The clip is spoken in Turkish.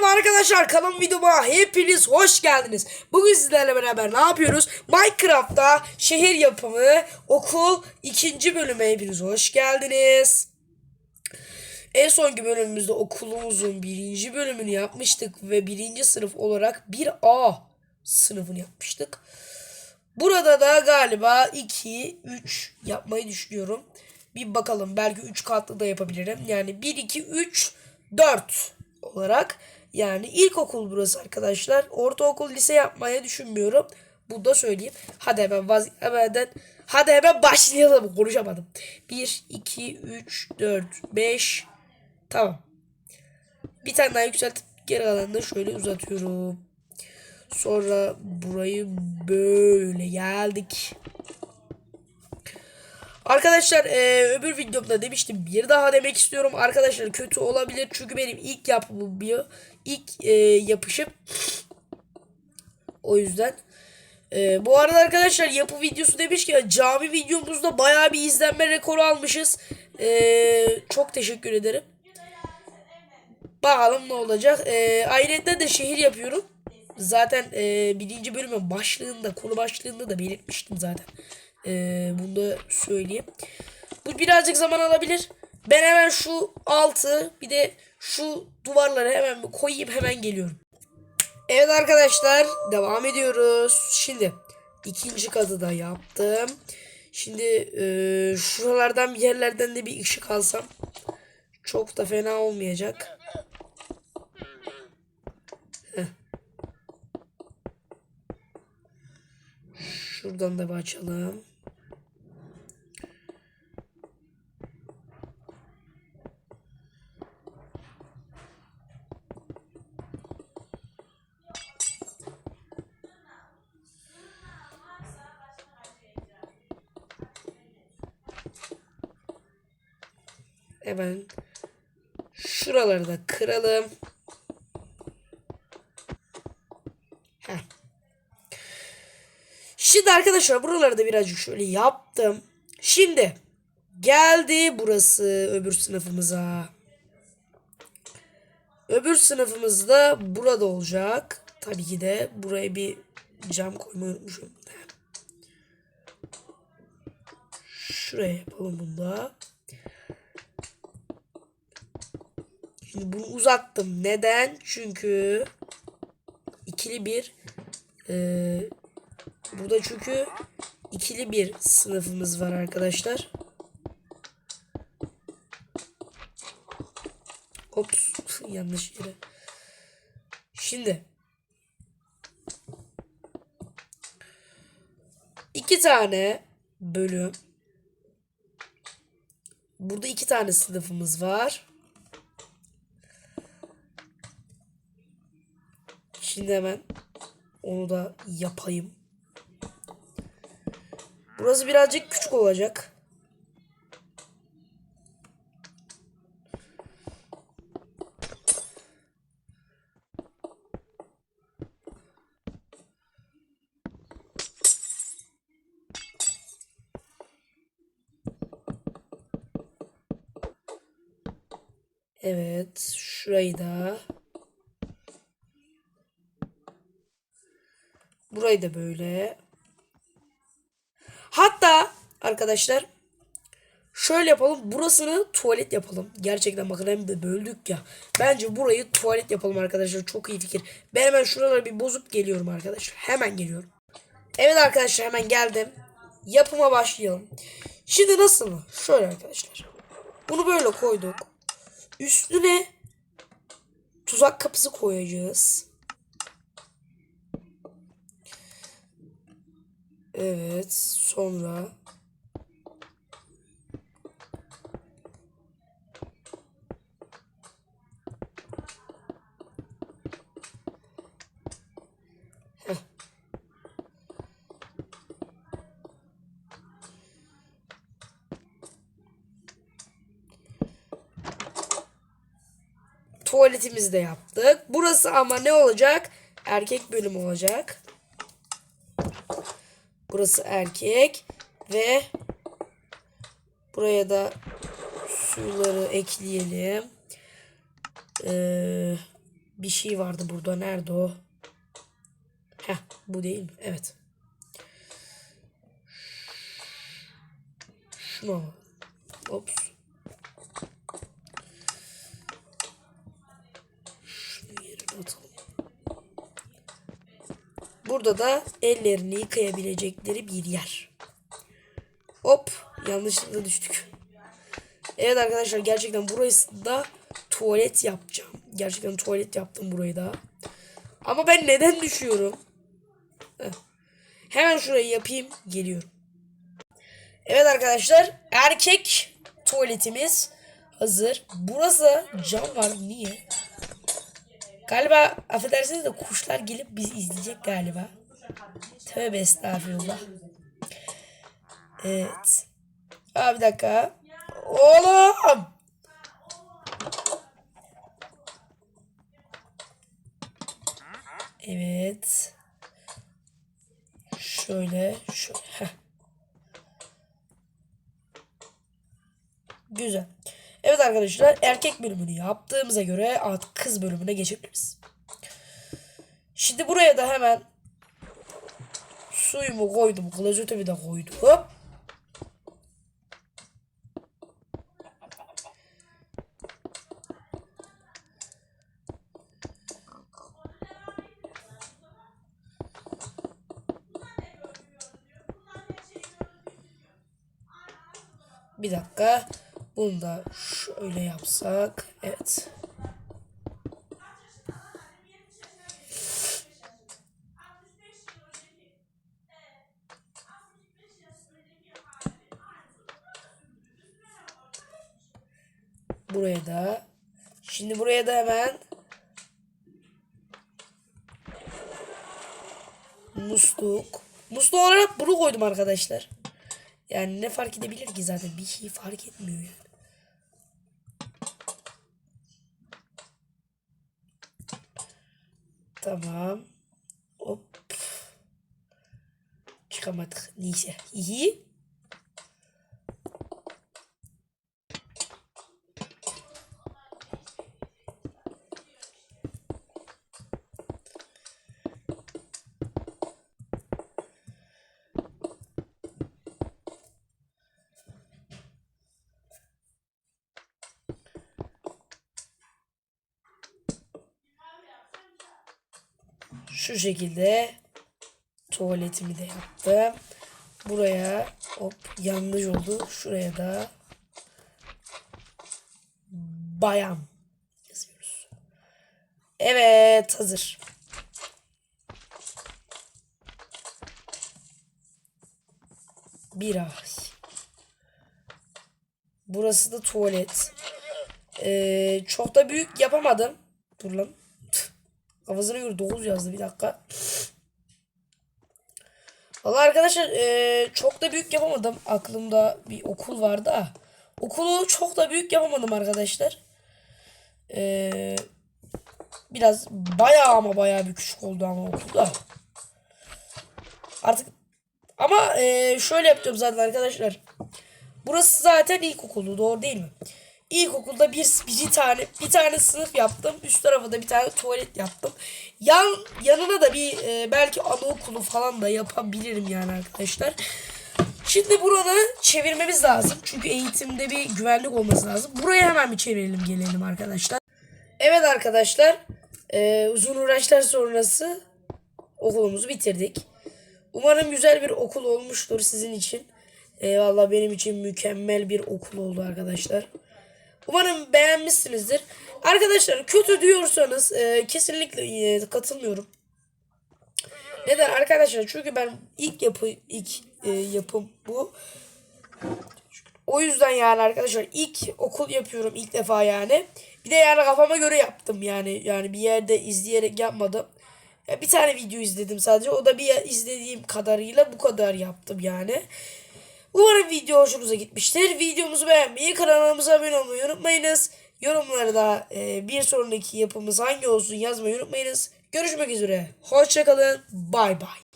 Merhaba arkadaşlar kanalım videoma hepiniz hoş geldiniz. Bugün sizlerle beraber ne yapıyoruz? Minecraft'ta şehir yapımı okul ikinci bölüme hepiniz hoş geldiniz. En sonki bölümümüzde okulumuzun birinci bölümünü yapmıştık ve birinci sınıf olarak 1A sınıfını yapmıştık. Burada da galiba 2, 3 yapmayı düşünüyorum. Bir bakalım belki 3 katlı da yapabilirim. Yani 1, 2, 3, 4 olarak. Yani ilkokul burası arkadaşlar. Ortaokul, lise yapmaya düşünmüyorum. Bunu da söyleyeyim. Hadi hemen vaz hemen hadi hemen başlayalım. Konuşamadım. 1, 2, 3, 4, 5. Tamam. Bir tane daha yükseltip geri kalanını şöyle uzatıyorum. Sonra burayı böyle geldik. Arkadaşlar e, öbür videomda demiştim bir daha demek istiyorum. Arkadaşlar kötü olabilir çünkü benim ilk yapımım bir ilk e, yapışım. O yüzden. E, bu arada arkadaşlar yapı videosu demiş ki cami videomuzda baya bir izlenme rekoru almışız. E, çok teşekkür ederim. Bakalım ne olacak. E, ayrıca de şehir yapıyorum. Zaten e, birinci bölümün başlığında konu başlığında da belirtmiştim zaten. Ee, bunu da söyleyeyim. Bu birazcık zaman alabilir. Ben hemen şu altı bir de şu duvarları hemen bir koyayım hemen geliyorum. Evet arkadaşlar devam ediyoruz. Şimdi ikinci katı da yaptım. Şimdi e, şuralardan bir yerlerden de bir ışık alsam çok da fena olmayacak. Heh. Şuradan da bir açalım. Hemen şuraları da kıralım. Heh. Şimdi arkadaşlar buraları da birazcık şöyle yaptım. Şimdi geldi burası öbür sınıfımıza. Öbür sınıfımızda burada olacak. Tabii ki de buraya bir cam koymayı unutmuşum. Şuraya yapalım bunu da. Şimdi bunu uzattım. Neden? Çünkü ikili bir e, burada çünkü ikili bir sınıfımız var arkadaşlar. Ops yanlış yere. Şimdi iki tane bölüm Burada iki tane sınıfımız var. Şimdi hemen onu da yapayım. Burası birazcık küçük olacak. Evet, şurayı da Burayı da böyle. Hatta arkadaşlar şöyle yapalım. Burasını tuvalet yapalım. Gerçekten bakın hem de böldük ya. Bence burayı tuvalet yapalım arkadaşlar. Çok iyi fikir. Ben hemen şuraları bir bozup geliyorum arkadaşlar. Hemen geliyorum. Evet arkadaşlar hemen geldim. Yapıma başlayalım. Şimdi nasıl mı? Şöyle arkadaşlar. Bunu böyle koyduk. Üstüne tuzak kapısı koyacağız. Evet. Sonra Heh. Tuvaletimizi de yaptık. Burası ama ne olacak? Erkek bölüm olacak. Burası erkek. Ve buraya da suları ekleyelim. Ee, bir şey vardı burada. Nerede o? Heh bu değil mi? Evet. Şunu. Ops. Şunu yerine atalım. Burada da ellerini yıkayabilecekleri bir yer. Hop yanlışlıkla düştük. Evet arkadaşlar gerçekten burası da tuvalet yapacağım. Gerçekten tuvalet yaptım burayı da. Ama ben neden düşüyorum? Hemen şurayı yapayım. Geliyorum. Evet arkadaşlar erkek tuvaletimiz hazır. Burası cam var. Niye? Galiba affedersiniz de kuşlar gelip bizi izleyecek galiba. Tövbe estağfurullah. Evet. Aa bir dakika. Oğlum. Evet. Şöyle, şöyle. Güzel. Evet arkadaşlar erkek bölümünü yaptığımıza göre artık kız bölümüne geçebiliriz. Şimdi buraya da hemen suyumu koydum. Klozetimi de koydum. Bir dakika. Bunu da şöyle yapsak. Evet. Buraya da. Şimdi buraya da hemen musluk. Musluk olarak bunu koydum arkadaşlar. Yani ne fark edebilir ki zaten bir şey fark etmiyor yani. Tamam. Hop. Çıkamadık. Neyse. İyi. Şu şekilde tuvaletimi de yaptım. Buraya hop yanlış oldu. Şuraya da bayan yazıyoruz. Evet hazır. Bir ay. Burası da tuvalet. Ee, çok da büyük yapamadım. Dur lan. Kafasına göre 9 yazdı bir dakika. Valla arkadaşlar e, çok da büyük yapamadım. Aklımda bir okul vardı da. Okulu çok da büyük yapamadım arkadaşlar. E, biraz bayağı ama bayağı bir küçük oldu ama okulda. Artık ama e, şöyle yapıyorum zaten arkadaşlar. Burası zaten ilkokulu doğru değil mi? İlkokulda bir, bir tane bir tane sınıf yaptım. Üst tarafa da bir tane tuvalet yaptım. Yan yanına da bir e, belki anaokulu falan da yapabilirim yani arkadaşlar. Şimdi buranı çevirmemiz lazım. Çünkü eğitimde bir güvenlik olması lazım. Buraya hemen bir çevirelim gelelim arkadaşlar. Evet arkadaşlar. e, uzun uğraşlar sonrası okulumuzu bitirdik. Umarım güzel bir okul olmuştur sizin için. E, Valla benim için mükemmel bir okul oldu arkadaşlar. Umarım beğenmişsinizdir. Arkadaşlar kötü diyorsanız e, kesinlikle e, katılmıyorum. Neden arkadaşlar? Çünkü ben ilk yapı ilk e, yapım bu. O yüzden yani arkadaşlar ilk okul yapıyorum ilk defa yani. Bir de yani kafama göre yaptım yani. Yani bir yerde izleyerek yapmadım. Ya bir tane video izledim sadece. O da bir izlediğim kadarıyla bu kadar yaptım yani. Umarım video hoşunuza gitmiştir. Videomuzu beğenmeyi, kanalımıza abone olmayı unutmayınız. Yorumlarda e, bir sonraki yapımız hangi olsun yazmayı unutmayınız. Görüşmek üzere. Hoşçakalın. Bay bay.